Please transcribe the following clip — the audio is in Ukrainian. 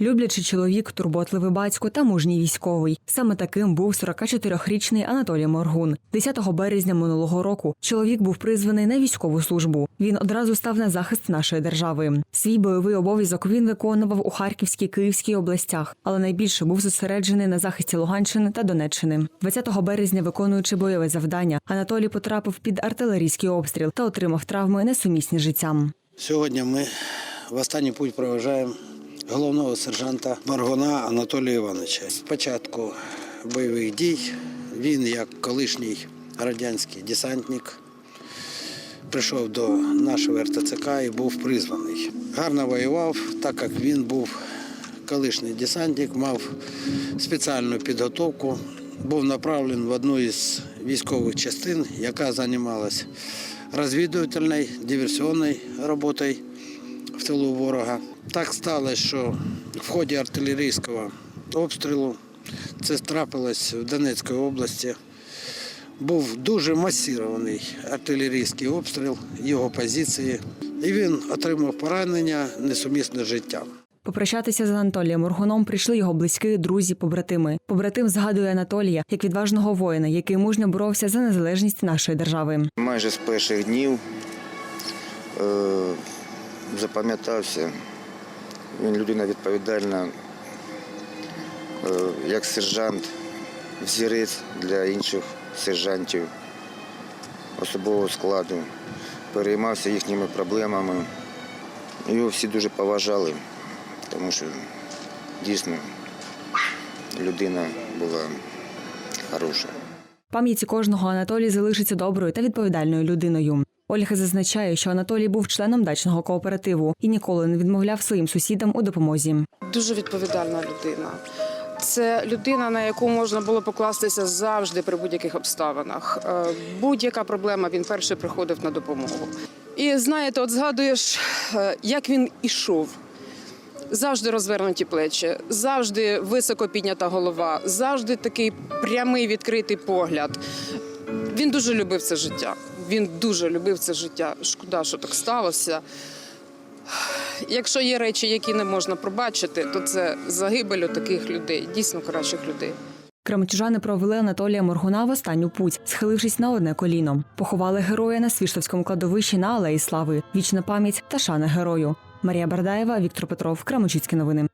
Люблячий чоловік, турботливий батько та мужній військовий. Саме таким був 44-річний Анатолій Моргун. 10 березня минулого року чоловік був призваний на військову службу. Він одразу став на захист нашої держави. Свій бойовий обов'язок він виконував у Харківській Київській областях, але найбільше був зосереджений на захисті Луганщини та Донеччини. 20 березня, виконуючи бойове завдання, Анатолій потрапив під артилерійський обстріл та отримав травми несумісні життям. Сьогодні ми в останній путь проважаємо головного сержанта Маргуна Анатолія Івановича. Спочатку бойових дій він, як колишній радянський десантник, прийшов до нашого РТЦК і був призваний. Гарно воював, так як він був колишній десантник, мав спеціальну підготовку, був направлений в одну із військових частин, яка займалася розвідувальною, диверсіонною роботою в тилу ворога. Так сталося, що в ході артилерійського обстрілу це трапилось в Донецькій області. Був дуже масирований артилерійський обстріл його позиції, і він отримав поранення несумісне з життям. Попрощатися з Анатолієм Моргуном прийшли його близькі, друзі, побратими. Побратим згадує Анатолія як відважного воїна, який мужньо боровся за незалежність нашої держави. Майже з перших днів е, запам'ятався. Він людина відповідальна, е, як сержант, взірець для інших сержантів особового складу. Переймався їхніми проблемами. Його всі дуже поважали, тому що дійсно людина була хороша. Пам'яті кожного Анатолій залишиться доброю та відповідальною людиною. Ольга зазначає, що Анатолій був членом дачного кооперативу і ніколи не відмовляв своїм сусідам у допомозі. Дуже відповідальна людина. Це людина, на яку можна було покластися завжди при будь-яких обставинах. Е, Будь-яка проблема він перший приходив на допомогу. І знаєте, от згадуєш, е, як він ішов. Завжди розвернуті плечі, завжди високо піднята голова, завжди такий прямий відкритий погляд. Він дуже любив це життя. Він дуже любив це життя. Шкода, що так сталося. Якщо є речі, які не можна пробачити, то це загибель у таких людей, дійсно кращих людей. Кременчужани провели Анатолія Моргуна в останню путь, схилившись на одне коліно. Поховали героя на Свіштовському кладовищі на Алеї Слави. Вічна пам'ять та шана герою. Марія Бардаєва, Віктор Петров, Крамучицькі новини.